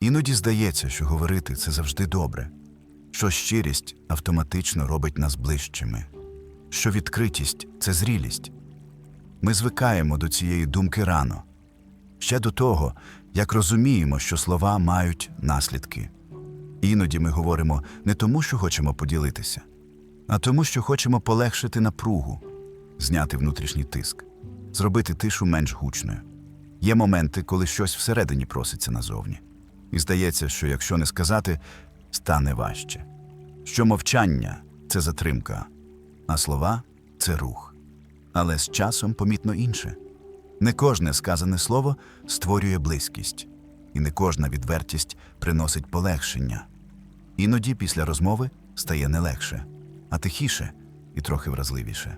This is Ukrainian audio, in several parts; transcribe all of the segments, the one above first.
Іноді здається, що говорити це завжди добре, що щирість автоматично робить нас ближчими, що відкритість це зрілість. Ми звикаємо до цієї думки рано, ще до того, як розуміємо, що слова мають наслідки. Іноді ми говоримо не тому, що хочемо поділитися, а тому, що хочемо полегшити напругу, зняти внутрішній тиск, зробити тишу менш гучною. Є моменти, коли щось всередині проситься назовні. І здається, що якщо не сказати, стане важче. Що мовчання це затримка, а слова це рух. Але з часом помітно інше. Не кожне сказане слово створює близькість, і не кожна відвертість приносить полегшення. Іноді після розмови стає не легше, а тихіше і трохи вразливіше.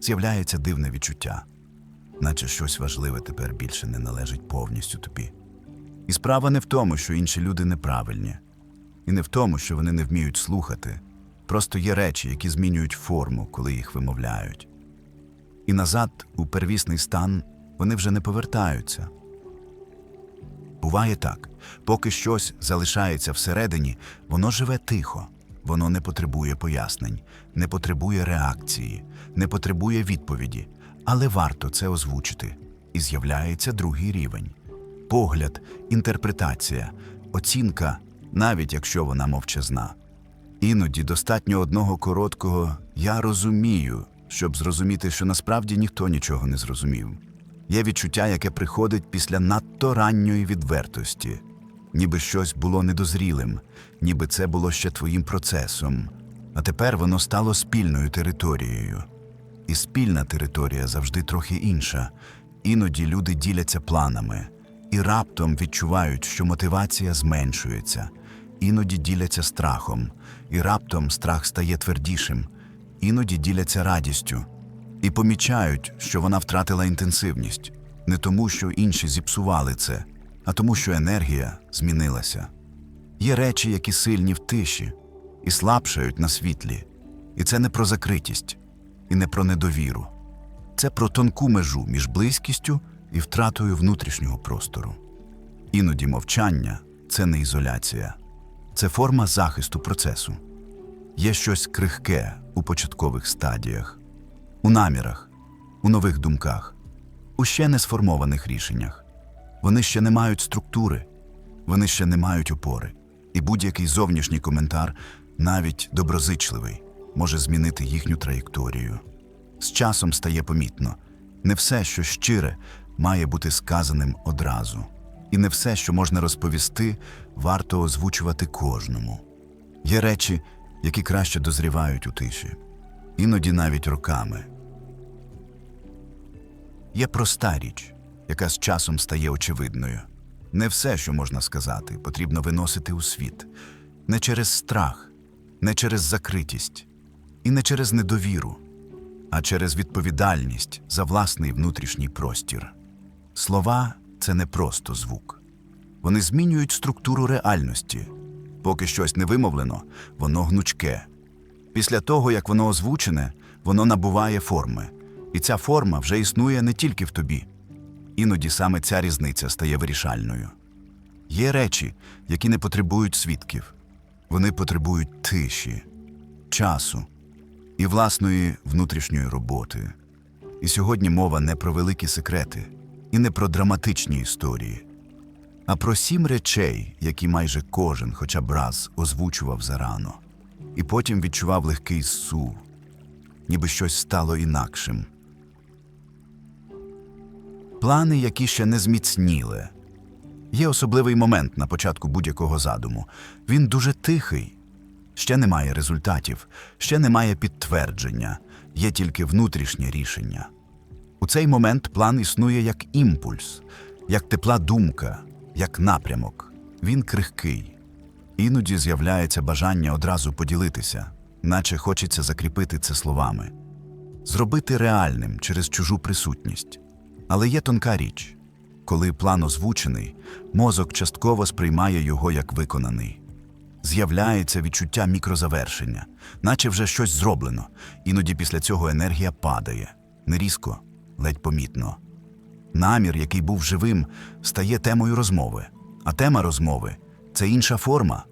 З'являється дивне відчуття, наче щось важливе тепер більше не належить повністю тобі. І справа не в тому, що інші люди неправильні, і не в тому, що вони не вміють слухати. Просто є речі, які змінюють форму, коли їх вимовляють. І назад, у первісний стан, вони вже не повертаються. Буває так, поки щось залишається всередині, воно живе тихо, воно не потребує пояснень, не потребує реакції, не потребує відповіді, але варто це озвучити, і з'являється другий рівень погляд, інтерпретація, оцінка, навіть якщо вона мовчазна. Іноді достатньо одного короткого Я розумію, щоб зрозуміти, що насправді ніхто нічого не зрозумів. Є відчуття, яке приходить після надто ранньої відвертості, ніби щось було недозрілим, ніби це було ще твоїм процесом, а тепер воно стало спільною територією. І спільна територія завжди трохи інша. Іноді люди діляться планами і раптом відчувають, що мотивація зменшується, іноді діляться страхом, і раптом страх стає твердішим, іноді діляться радістю і помічають, що вона втратила інтенсивність не тому, що інші зіпсували це, а тому, що енергія змінилася. Є речі, які сильні в тиші і слабшають на світлі, і це не про закритість, і не про недовіру. Це про тонку межу між близькістю і втратою внутрішнього простору. Іноді мовчання це не ізоляція, це форма захисту процесу. Є щось крихке у початкових стадіях, у намірах, у нових думках, у ще не сформованих рішеннях. Вони ще не мають структури, вони ще не мають опори, і будь-який зовнішній коментар, навіть доброзичливий, може змінити їхню траєкторію. З часом стає помітно не все, що щире, має бути сказаним одразу, і не все, що можна розповісти, варто озвучувати кожному. Є речі, які краще дозрівають у тиші, іноді навіть роками. Є проста річ, яка з часом стає очевидною. Не все, що можна сказати, потрібно виносити у світ, не через страх, не через закритість і не через недовіру, а через відповідальність за власний внутрішній простір. Слова це не просто звук. Вони змінюють структуру реальності. Поки щось не вимовлено, воно гнучке. Після того, як воно озвучене, воно набуває форми. І ця форма вже існує не тільки в тобі. Іноді саме ця різниця стає вирішальною. Є речі, які не потребують свідків. Вони потребують тиші, часу і власної внутрішньої роботи. І сьогодні мова не про великі секрети і не про драматичні історії, а про сім речей, які майже кожен хоча б раз озвучував зарано, і потім відчував легкий сув, ніби щось стало інакшим. Плани, які ще не зміцніли. Є особливий момент на початку будь-якого задуму. Він дуже тихий. Ще немає результатів, ще немає підтвердження, є тільки внутрішнє рішення. У цей момент план існує як імпульс, як тепла думка, як напрямок. Він крихкий. Іноді з'являється бажання одразу поділитися, наче хочеться закріпити це словами, зробити реальним через чужу присутність. Але є тонка річ коли план озвучений, мозок частково сприймає його як виконаний. З'являється відчуття мікрозавершення, наче вже щось зроблено, іноді після цього енергія падає не різко, ледь помітно. Намір, який був живим, стає темою розмови, а тема розмови Це інша форма.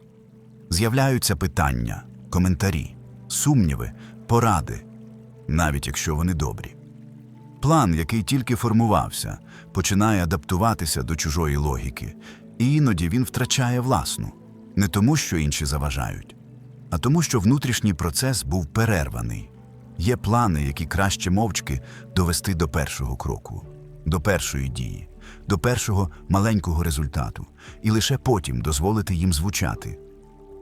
З'являються питання, коментарі, сумніви, поради, навіть якщо вони добрі. План, який тільки формувався, починає адаптуватися до чужої логіки, і іноді він втрачає власну, не тому, що інші заважають, а тому, що внутрішній процес був перерваний. Є плани, які краще мовчки довести до першого кроку, до першої дії, до першого маленького результату, і лише потім дозволити їм звучати.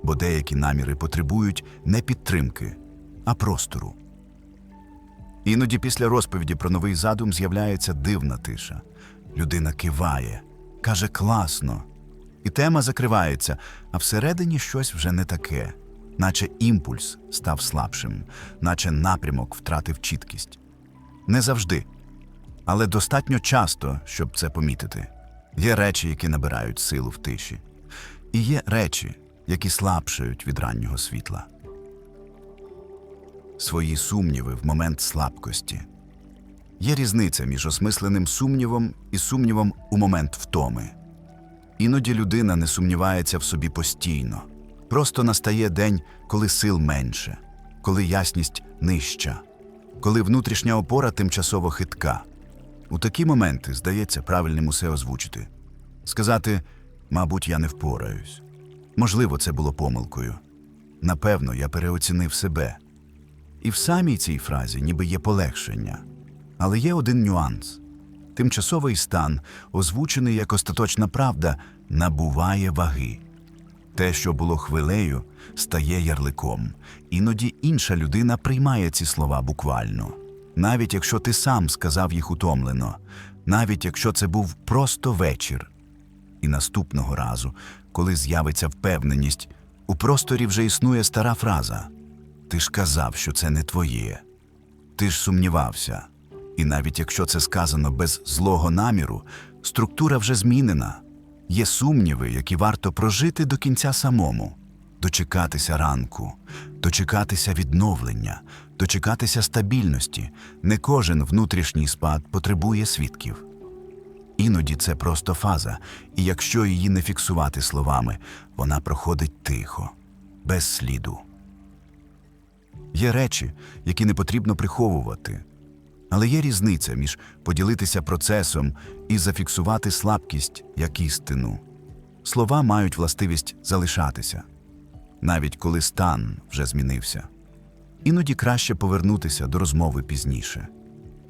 Бо деякі наміри потребують не підтримки, а простору. Іноді після розповіді про новий задум з'являється дивна тиша. Людина киває, каже класно. І тема закривається, а всередині щось вже не таке, наче імпульс став слабшим, наче напрямок втратив чіткість. Не завжди, але достатньо часто, щоб це помітити. Є речі, які набирають силу в тиші, і є речі, які слабшають від раннього світла свої сумніви в момент слабкості. Є різниця між осмисленим сумнівом і сумнівом у момент втоми. Іноді людина не сумнівається в собі постійно. Просто настає день, коли сил менше, коли ясність нижча, коли внутрішня опора тимчасово хитка. У такі моменти здається правильним усе озвучити. Сказати, мабуть, я не впораюсь. Можливо, це було помилкою. Напевно, я переоцінив себе. І в самій цій фразі ніби є полегшення. Але є один нюанс: тимчасовий стан, озвучений як остаточна правда, набуває ваги. Те, що було хвилею, стає ярликом. Іноді інша людина приймає ці слова буквально. Навіть якщо ти сам сказав їх утомлено, навіть якщо це був просто вечір. І наступного разу, коли з'явиться впевненість, у просторі вже існує стара фраза. Ти ж казав, що це не твоє. Ти ж сумнівався. І навіть якщо це сказано без злого наміру, структура вже змінена. Є сумніви, які варто прожити до кінця самому, дочекатися ранку, дочекатися відновлення, дочекатися стабільності. Не кожен внутрішній спад потребує свідків. Іноді це просто фаза, і якщо її не фіксувати словами, вона проходить тихо, без сліду. Є речі, які не потрібно приховувати. Але є різниця між поділитися процесом і зафіксувати слабкість як істину. Слова мають властивість залишатися, навіть коли стан вже змінився. Іноді краще повернутися до розмови пізніше,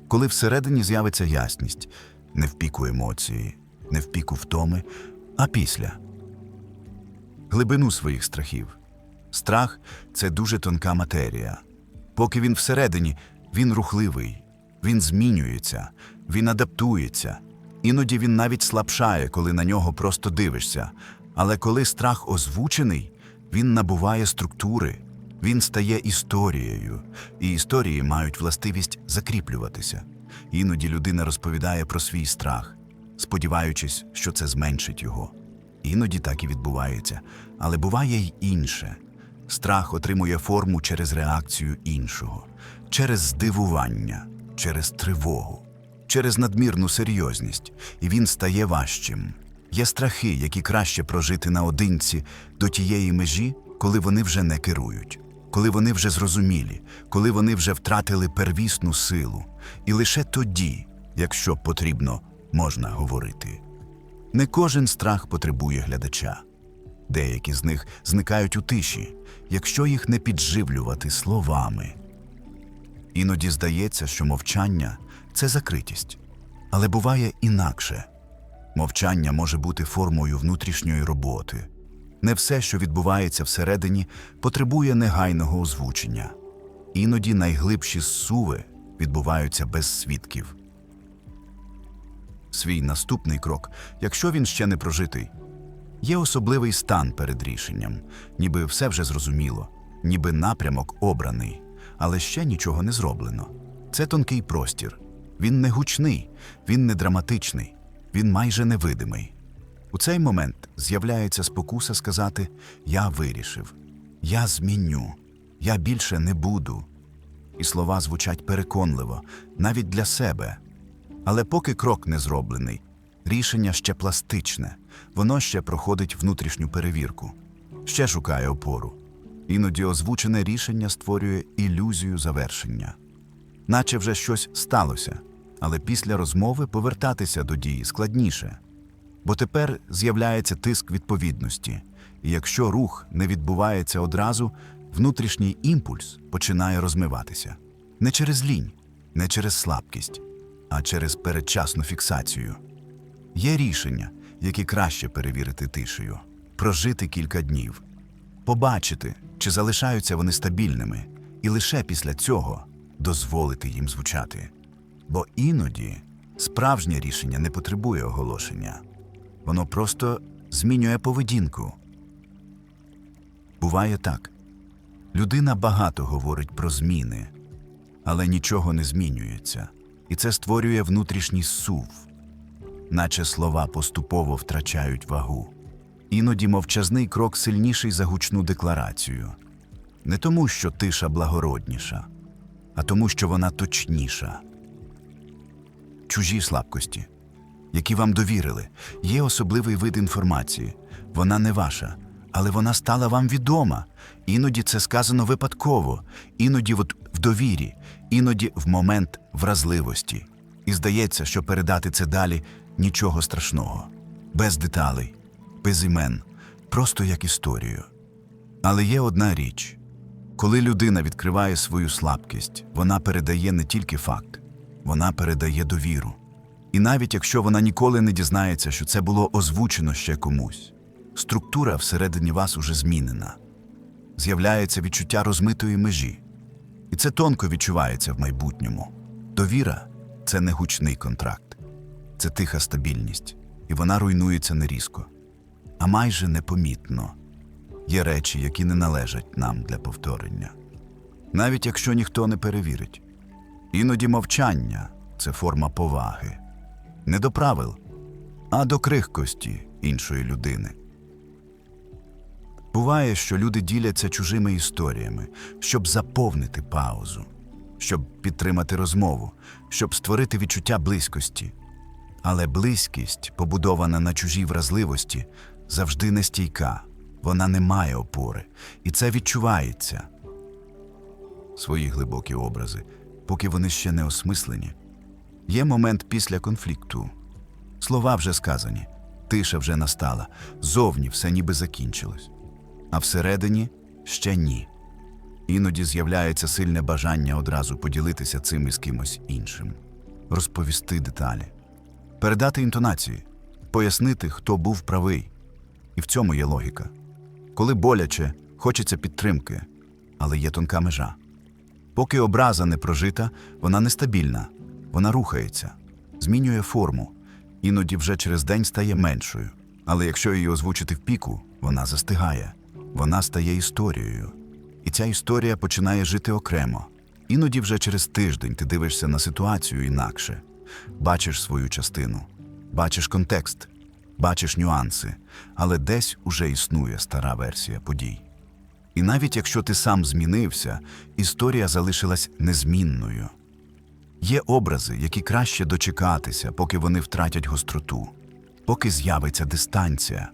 коли всередині з'явиться ясність, не в піку емоції, не в піку втоми, а після глибину своїх страхів. Страх це дуже тонка матерія. Поки він всередині, він рухливий, він змінюється, він адаптується. Іноді він навіть слабшає, коли на нього просто дивишся. Але коли страх озвучений, він набуває структури, він стає історією, і історії мають властивість закріплюватися. Іноді людина розповідає про свій страх, сподіваючись, що це зменшить його. Іноді так і відбувається, але буває й інше. Страх отримує форму через реакцію іншого, через здивування, через тривогу, через надмірну серйозність, і він стає важчим. Є страхи, які краще прожити наодинці до тієї межі, коли вони вже не керують, коли вони вже зрозумілі, коли вони вже втратили первісну силу, і лише тоді, якщо потрібно, можна говорити. Не кожен страх потребує глядача. Деякі з них зникають у тиші, якщо їх не підживлювати словами. Іноді здається, що мовчання це закритість, але буває інакше. Мовчання може бути формою внутрішньої роботи. Не все, що відбувається всередині, потребує негайного озвучення. Іноді найглибші зсуви відбуваються без свідків. Свій наступний крок, якщо він ще не прожитий, Є особливий стан перед рішенням, ніби все вже зрозуміло, ніби напрямок обраний, але ще нічого не зроблено. Це тонкий простір. Він не гучний, він не драматичний, він майже невидимий. У цей момент з'являється спокуса сказати Я вирішив, я зміню, я більше не буду. І слова звучать переконливо, навіть для себе. Але поки крок не зроблений, рішення ще пластичне, воно ще проходить внутрішню перевірку, ще шукає опору. Іноді озвучене рішення створює ілюзію завершення, наче вже щось сталося, але після розмови повертатися до дії складніше. Бо тепер з'являється тиск відповідності, і якщо рух не відбувається одразу, внутрішній імпульс починає розмиватися не через лінь, не через слабкість, а через передчасну фіксацію. Є рішення, які краще перевірити тишею, прожити кілька днів, побачити, чи залишаються вони стабільними, і лише після цього дозволити їм звучати. Бо іноді справжнє рішення не потребує оголошення, воно просто змінює поведінку. Буває так. Людина багато говорить про зміни, але нічого не змінюється, і це створює внутрішній сув, наче слова поступово втрачають вагу. Іноді мовчазний крок сильніший за гучну декларацію. Не тому, що тиша благородніша, а тому, що вона точніша. Чужі слабкості, які вам довірили, є особливий вид інформації. Вона не ваша, але вона стала вам відома. Іноді це сказано випадково, іноді в довірі, іноді в момент вразливості. І здається, що передати це далі нічого страшного, без деталей, без імен, просто як історію. Але є одна річ: коли людина відкриває свою слабкість, вона передає не тільки факт, вона передає довіру. І навіть якщо вона ніколи не дізнається, що це було озвучено ще комусь, структура всередині вас уже змінена. З'являється відчуття розмитої межі. І це тонко відчувається в майбутньому. Довіра це не гучний контракт, це тиха стабільність, і вона руйнується не різко, а майже непомітно. Є речі, які не належать нам для повторення. Навіть якщо ніхто не перевірить. Іноді мовчання це форма поваги, не до правил, а до крихкості іншої людини. Буває, що люди діляться чужими історіями, щоб заповнити паузу, щоб підтримати розмову, щоб створити відчуття близькості. Але близькість, побудована на чужій вразливості, завжди нестійка, вона не має опори, і це відчувається. Свої глибокі образи, поки вони ще не осмислені. Є момент після конфлікту. Слова вже сказані, тиша вже настала, зовні все ніби закінчилось. А всередині ще ні. Іноді з'являється сильне бажання одразу поділитися цим із кимось іншим, розповісти деталі, передати інтонації, пояснити, хто був правий. І в цьому є логіка. Коли боляче, хочеться підтримки, але є тонка межа. Поки образа не прожита, вона нестабільна, вона рухається, змінює форму, іноді вже через день стає меншою. Але якщо її озвучити в піку, вона застигає, вона стає історією. І ця історія починає жити окремо. Іноді вже через тиждень ти дивишся на ситуацію інакше, бачиш свою частину, бачиш контекст, бачиш нюанси, але десь уже існує стара версія подій. І навіть якщо ти сам змінився, історія залишилась незмінною. Є образи, які краще дочекатися, поки вони втратять гостроту, поки з'явиться дистанція.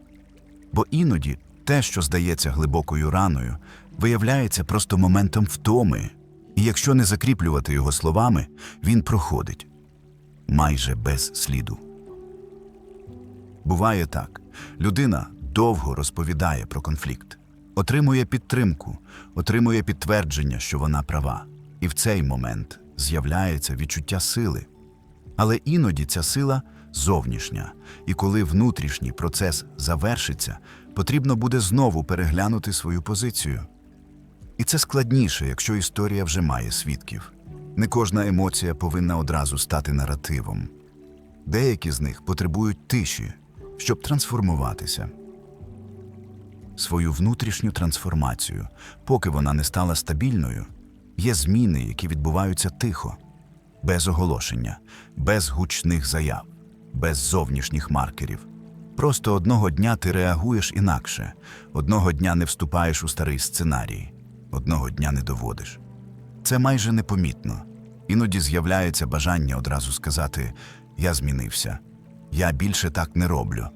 Бо іноді те, що здається глибокою раною, виявляється просто моментом втоми, і якщо не закріплювати його словами, він проходить майже без сліду. Буває так: людина довго розповідає про конфлікт, отримує підтримку, отримує підтвердження, що вона права, і в цей момент з'являється відчуття сили. Але іноді ця сила зовнішня, і коли внутрішній процес завершиться, потрібно буде знову переглянути свою позицію. І це складніше, якщо історія вже має свідків. Не кожна емоція повинна одразу стати наративом. Деякі з них потребують тиші, щоб трансформуватися. Свою внутрішню трансформацію, поки вона не стала стабільною, є зміни, які відбуваються тихо, без оголошення, без гучних заяв, без зовнішніх маркерів. Просто одного дня ти реагуєш інакше, одного дня не вступаєш у старий сценарій, одного дня не доводиш. Це майже непомітно. Іноді з'являється бажання одразу сказати Я змінився, Я більше так не роблю.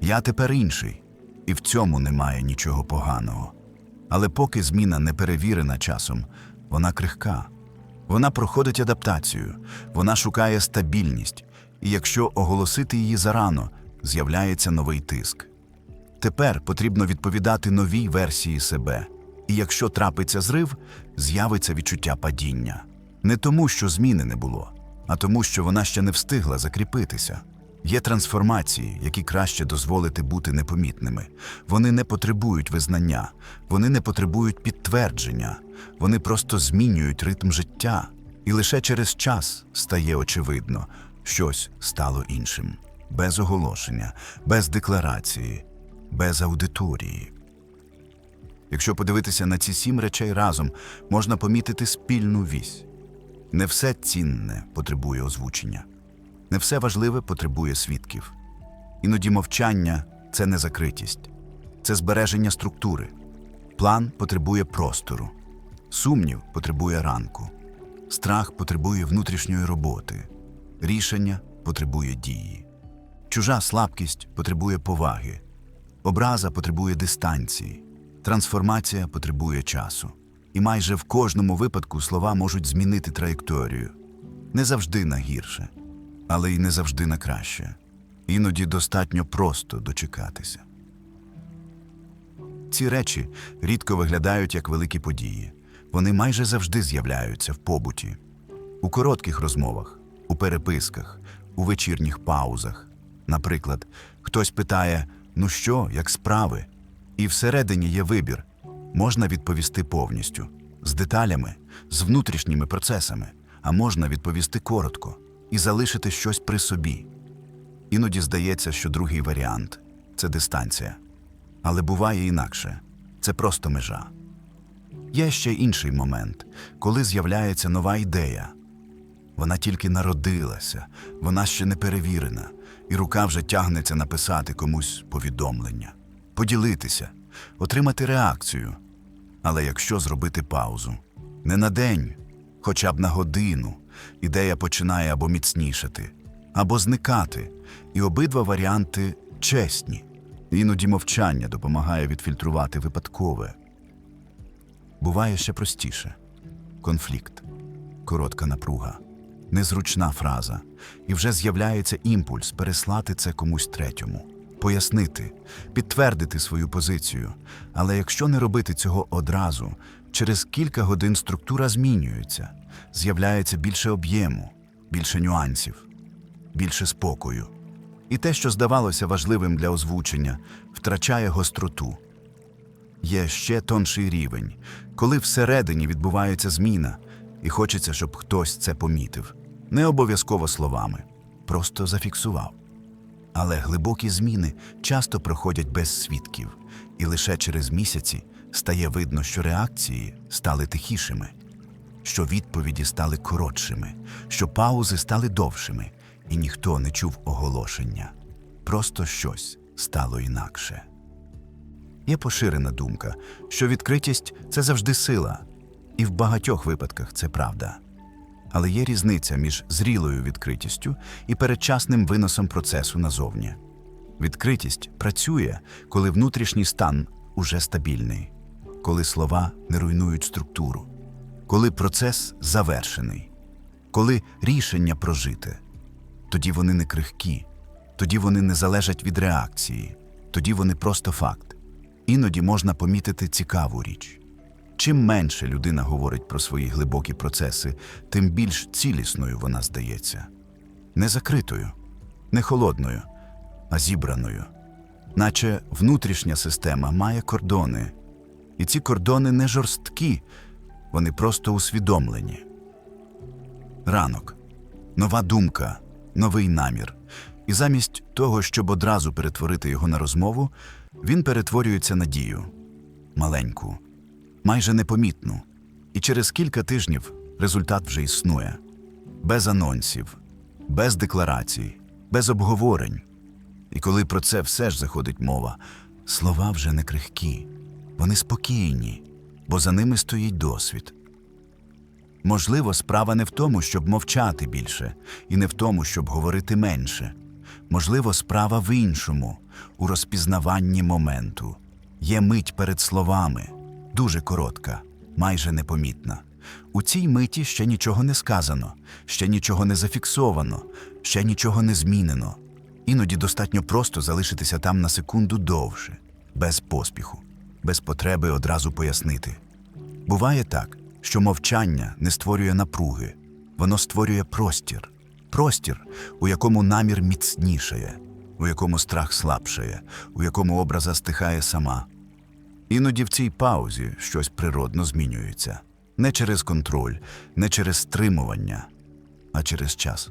Я тепер інший, і в цьому немає нічого поганого. Але поки зміна не перевірена часом, вона крихка. Вона проходить адаптацію, вона шукає стабільність, і якщо оголосити її зарано, з'являється новий тиск. Тепер потрібно відповідати новій версії себе, і якщо трапиться зрив, з'явиться відчуття падіння. Не тому, що зміни не було, а тому, що вона ще не встигла закріпитися. Є трансформації, які краще дозволити бути непомітними. Вони не потребують визнання, вони не потребують підтвердження, вони просто змінюють ритм життя, і лише через час стає очевидно, щось стало іншим, без оголошення, без декларації, без аудиторії. Якщо подивитися на ці сім речей разом, можна помітити спільну вісь. Не все цінне потребує озвучення, не все важливе потребує свідків. Іноді мовчання це не закритість, це збереження структури. План потребує простору, сумнів потребує ранку, страх потребує внутрішньої роботи, рішення потребує дії. Чужа слабкість потребує поваги, образа потребує дистанції, трансформація потребує часу. І майже в кожному випадку слова можуть змінити траєкторію. Не завжди на гірше, але й не завжди на краще. Іноді достатньо просто дочекатися. Ці речі рідко виглядають як великі події. Вони майже завжди з'являються в побуті, у коротких розмовах, у переписках, у вечірніх паузах. Наприклад, хтось питає: Ну що, як справи? І всередині є вибір. Можна відповісти повністю, з деталями, з внутрішніми процесами, а можна відповісти коротко і залишити щось при собі. Іноді здається, що другий варіант це дистанція. Але буває інакше це просто межа. Є ще інший момент, коли з'являється нова ідея. Вона тільки народилася, вона ще не перевірена, і рука вже тягнеться написати комусь повідомлення, поділитися, отримати реакцію. Але якщо зробити паузу не на день, хоча б на годину, ідея починає або міцнішати, або зникати, і обидва варіанти чесні. Іноді мовчання допомагає відфільтрувати випадкове. Буває ще простіше конфлікт, коротка напруга, незручна фраза, і вже з'являється імпульс переслати це комусь третьому, пояснити, підтвердити свою позицію. Але якщо не робити цього одразу, через кілька годин структура змінюється, з'являється більше об'єму, більше нюансів, більше спокою. І те, що здавалося важливим для озвучення, втрачає гостроту. Є ще тонший рівень, коли всередині відбувається зміна, і хочеться, щоб хтось це помітив. Не обов'язково словами, просто зафіксував. Але глибокі зміни часто проходять без свідків, і лише через місяці стає видно, що реакції стали тихішими, що відповіді стали коротшими, що паузи стали довшими, і ніхто не чув оголошення. Просто щось стало інакше. Є поширена думка, що відкритість це завжди сила, і в багатьох випадках це правда. Але є різниця між зрілою відкритістю і передчасним виносом процесу назовні. Відкритість працює, коли внутрішній стан уже стабільний, коли слова не руйнують структуру, коли процес завершений, коли рішення прожите. Тоді вони не крихкі, тоді вони не залежать від реакції, тоді вони просто факт. Іноді можна помітити цікаву річ. Чим менше людина говорить про свої глибокі процеси, тим більш цілісною вона здається. Не закритою, не холодною, а зібраною. Наче внутрішня система має кордони, і ці кордони не жорсткі, вони просто усвідомлені. Ранок, нова думка, новий намір. І замість того, щоб одразу перетворити його на розмову, він перетворюється на дію маленьку, майже непомітну. І через кілька тижнів результат вже існує без анонсів, без декларацій, без обговорень. І коли про це все ж заходить мова, слова вже не крихкі, вони спокійні, бо за ними стоїть досвід. Можливо, справа не в тому, щоб мовчати більше, і не в тому, щоб говорити менше. Можливо, справа в іншому, у розпізнаванні моменту. Є мить перед словами, дуже коротка, майже непомітна. У цій миті ще нічого не сказано, ще нічого не зафіксовано, ще нічого не змінено. Іноді достатньо просто залишитися там на секунду довше, без поспіху, без потреби одразу пояснити. Буває так, що мовчання не створює напруги, воно створює простір. Простір, у якому намір міцнішає, у якому страх слабшає, у якому образа стихає сама. Іноді в цій паузі щось природно змінюється. Не через контроль, не через стримування, а через час.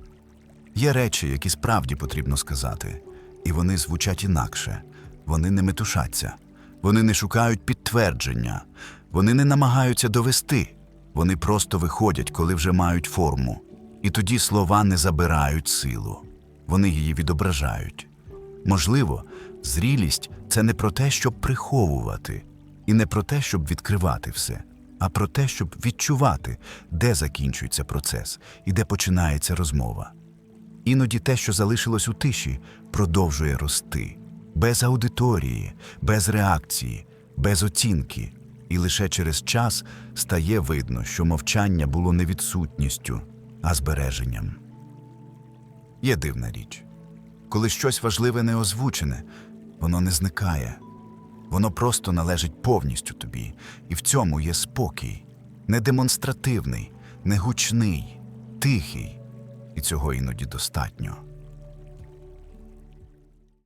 Є речі, які справді потрібно сказати, і вони звучать інакше. Вони не метушаться, вони не шукають підтвердження, вони не намагаються довести, вони просто виходять, коли вже мають форму. І тоді слова не забирають силу, вони її відображають. Можливо, зрілість це не про те, щоб приховувати, і не про те, щоб відкривати все, а про те, щоб відчувати, де закінчується процес і де починається розмова. Іноді те, що залишилось у тиші, продовжує рости, без аудиторії, без реакції, без оцінки, і лише через час стає видно, що мовчання було не відсутністю, а збереженням. Є дивна річ. Коли щось важливе не озвучене, воно не зникає. Воно просто належить повністю тобі, і в цьому є спокій, не демонстративний, не гучний, тихий, і цього іноді достатньо.